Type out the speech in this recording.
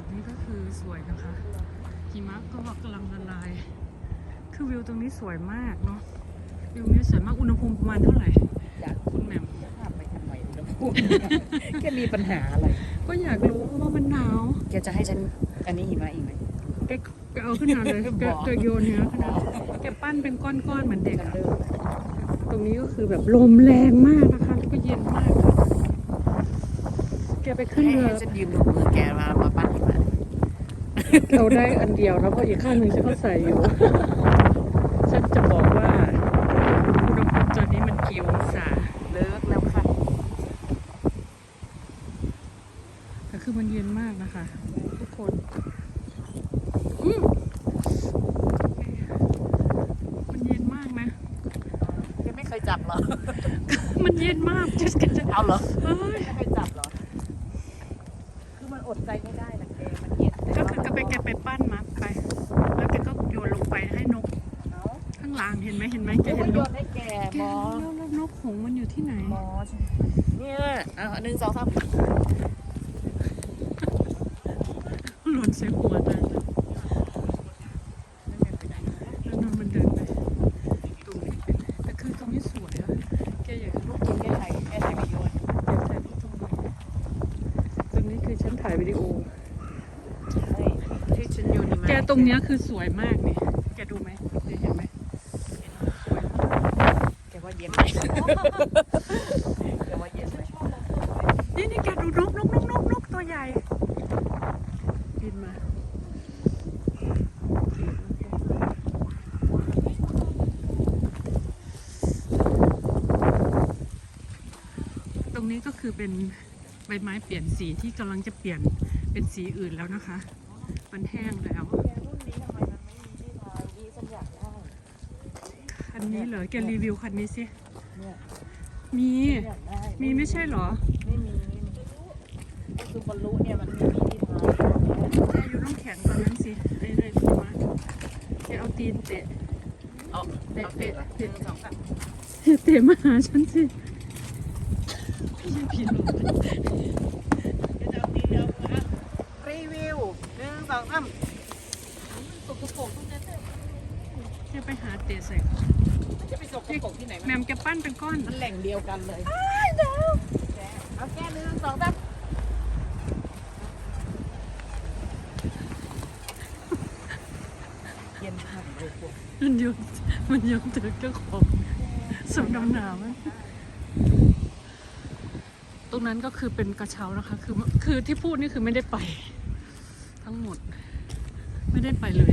จุดนี้ก็คือสวยนะคะหิมะก็กำลังละลาย คือวิวตรงนี้สวยมากเนาะวิวนี้สวยมากอุณหภูมิประมาณเท่าไหร่อยากคุณแหม่มภาพไปทำไมอุณหภูมิแกมีปัญหาอะไร ก็อยากรู้เพราะว่ามันหนาวแกจะให้ฉันอันนี้หิมะอีกไหมแกแกเอาขึ้นมาเลยแกบอกแกโยนเนี้ยขึ้นมาแกปั้นเป็นก้อนๆเหมือนเด็กกันอะเดิมตรงนี้ก็คือแบบลมแรงมากนะคะแล้วก็เย็นมากค่ะแกไปขึ้นให้เรือให้ฉันยืมถุงมือแกมามาปั้นหิมะเราได้อันเดียวแล้วเพราะอีกข้างหนึ่งฉันก็ใส่อยู่ ฉันจะบอกว่าอุณหภูมิตอนนี้มันกี่องศาเลิกแล้วค่ะแต่คือมันเย็นมากนะคะ ทุกคนอืมมันเย็นมากนะแกไม่เคยจับเหรอ มันเย็นมากจะจะเอาเหรอเอ้ยไม่เคยจับเหร อคือมันอดใจไม่ได้นะแกมันเย็นก็คือแกไปแกไปปั้นมาไป แล้วแกก็โยนลงไปให้นก เอาข้างล่างเห็นไหมเห็นไหมแกแกเห็นโยนกนให้แกแกหมอแล้วแล้วนกหงส์มันอยู่ที่ไหน หมอเนี่ยเอาหนึ่งสองสามหล่นใส่หัวเลยแล้วนนมันเดินไปตรงนี้แต่คือตรงนี้สวยอะแกอยาก ลูกกินแกถ่ายแกถ่ายวิดีโอ อยากถ่ายรูปตรงนี้ตรงนี้คือฉันถ่ายวิดีโอเฮ้ยที่ฉันอยู่นี่มาแกตรงเนี้ยคือสวยมากนี่ แกดูไหมแกเห็นไหมสวยมากแกว่าเย็นไหมแกว่าเย็นไหมนี่นี่แกดูนกนกนกนกนกตัวใหญ่บินมา ตรงนี้ก็คือเป็น ใบไม้เปลี่ยนสีที่กำลังจะเปลี่ยนเป็นสีอื่นแล้วนะคะ มันแห้งแล้วอันนี้เหรอแกรีวิวคันนี้สิ มี มีไม่ใช่เหรอ ไม่มีคือบอลลูเนี่ยมันไม่มีที่ถ่ายแกอยู่น้องแข็งตอนนั้นสิไอ้ไอ้ตัวมาแกเอาตีนเตะเอาเตะเอาเตะเตะเตะมเตะมาหาฉันสิ รีวิวหนึ่งสองสามตกกระโปรงตรงนั้นแกไปหาเตะใส่เขาจะไปสกปรกที่ไหนแมมแกปั้นเป็นก้อน มันแหล่งเดียวกันเลยเอาแก้หนึ่งสองสามเย็นผ่านเลยพวกมันโยนมันโยนเจอเจ้าของสมน้ำหนามันต รงนั้นก็คือเป็นกระเช้านะคะ คือคือที่พูดนี่คือไม่ได้ไป ทั้งหมด ไม่ได้ไปเลย